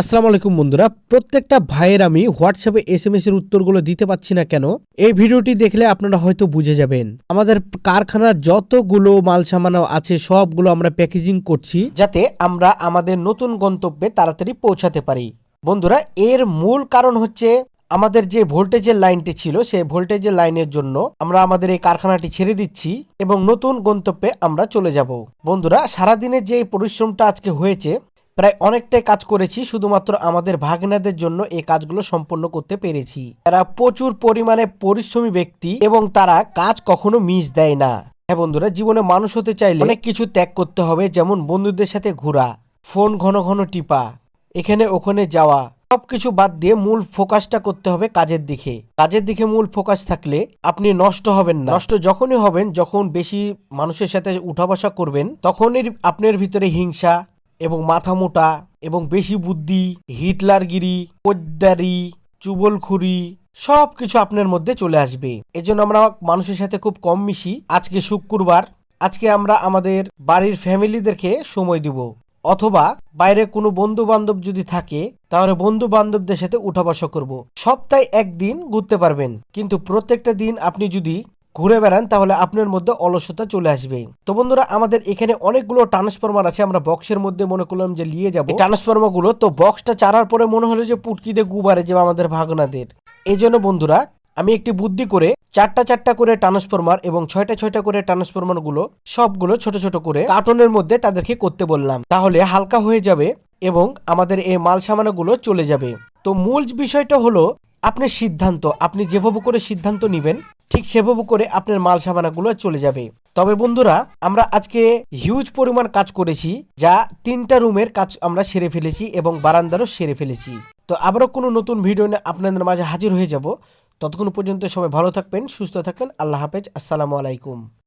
আসসালামু আলাইকুম বন্ধুরা, প্রত্যেকটা ভাইয়ের আমি হোয়াটসঅ্যাপে এস এম এস এর উত্তরগুলো দিতে পারছি না কেন? এই ভিডিওটি দেখলে আপনারা হয়তো বুঝে যাবেন। আমাদের কারখানার যতগুলো মাল সামানো আছে, সবগুলো আমরা প্যাকেজিং করছি যাতে আমরা আমাদের নতুন গন্তব্যে তাড়াতাড়ি পৌঁছাতে পারি। বন্ধুরা, এর মূল কারণ হচ্ছে আমাদের যে ভোল্টেজের লাইনটি ছিল, সেই ভোল্টেজের লাইনের জন্য আমরা আমাদের এই কারখানাটি ছেড়ে দিচ্ছি এবং নতুন গন্তব্যে আমরা চলে যাব। বন্ধুরা, সারাদিনের যে পরিশ্রমটা আজকে হয়েছে প্রায় অনেকটাই কাজ করেছি, শুধুমাত্র আমাদের ভাগনাদের জন্য এই কাজগুলো সম্পন্ন করতে পেরেছি। তারা প্রচুর পরিমাণে পরিশ্রমী ব্যক্তি এবং তারা কাজ কখনো মিস দেয় না। হ্যাঁ বন্ধুরা, জীবনে মানুষ হতে চাইলে অনেক কিছু ত্যাগ করতে হবে, যেমন বন্ধুদের সাথে ঘোরা, ফোন ঘন ঘন টিপা, এখানে ওখানে যাওয়া, সবকিছু বাদ দিয়ে মূল ফোকাসটা করতে হবে কাজের দিকে। কাজের দিকে মূল ফোকাস থাকলে আপনি নষ্ট হবেন না। নষ্ট যখনই হবেন, যখন বেশি মানুষের সাথে উঠা বসা করবেন, তখনই আপনার ভিতরে হিংসা এবং মাথা মোটা এবং বেশি বুদ্ধি, হিটলারগিরি, পোদ্দারি, চুবলখুরি সব কিছু আপনার মধ্যে চলে আসবে। এজন্য আমরা মানুষের সাথে খুব কম মিশি। আজকে শুক্রবার। আজকে আমরা আমাদের বাড়ির ফ্যামিলিদেরকে সময় দিব। অথবা বাইরে কোনো বন্ধু বান্ধব যদি থাকে, তাহলে বন্ধু বান্ধবদের সাথে উঠা বসা করব। সপ্তাহে একদিন ঘুরতে পারবেন। কিন্তু প্রত্যেকটা দিন আপনি যদি ঘুরে বেড়ান, তাহলে আপনার মধ্যে অলসতা চলে আসবে তো বন্ধুরা, আমাদের এখানে অনেকগুলো ট্রান্সফরমার আছে, আমরা বক্সের মধ্যে মনে করলাম যে নিয়ে যাব। ট্রান্সফরমারগুলো, তো বক্সটা চারার পরে মনে হলো যে পুটকি দিয়ে গুবারে যে আমাদের ভাগনাদের। এই জন্য বন্ধুরা, আমি একটি বুদ্ধি করে চারটা চারটা করে ট্রান্সফরমার এবং ছয়টা ছয়টা করে ট্রান্সফরমারগুলো, সবগুলো ছোট ছোট করে কার্টনের মধ্যে তাদেরকে করতে বললাম। তাহলে হালকা হয়ে যাবে এবং আমাদের এই মাল সামানগুলো চলে যাবে। তো মূল বিষয়টা হলো আপনার সিদ্ধান্ত, আপনি যেভাবে করে সিদ্ধান্ত নেবেন ঠিক সেভাবে করে আপনার মাল সামানাগুলো চলে যাবে। তবে বন্ধুরা, আমরা আজকে হিউজ পরিমাণ কাজ করেছি, যা তিনটা রুমের কাজ আমরা সেরে ফেলেছি এবং বারান্দারও সেরে ফেলেছি। তো আবারও কোনো নতুন ভিডিও নিয়ে আপনাদের মাঝে হাজির হয়ে যাব। ততক্ষণ পর্যন্ত সবাই ভালো থাকবেন, সুস্থ থাকবেন। আল্লাহ হাফেজ, আসসালামু আলাইকুম।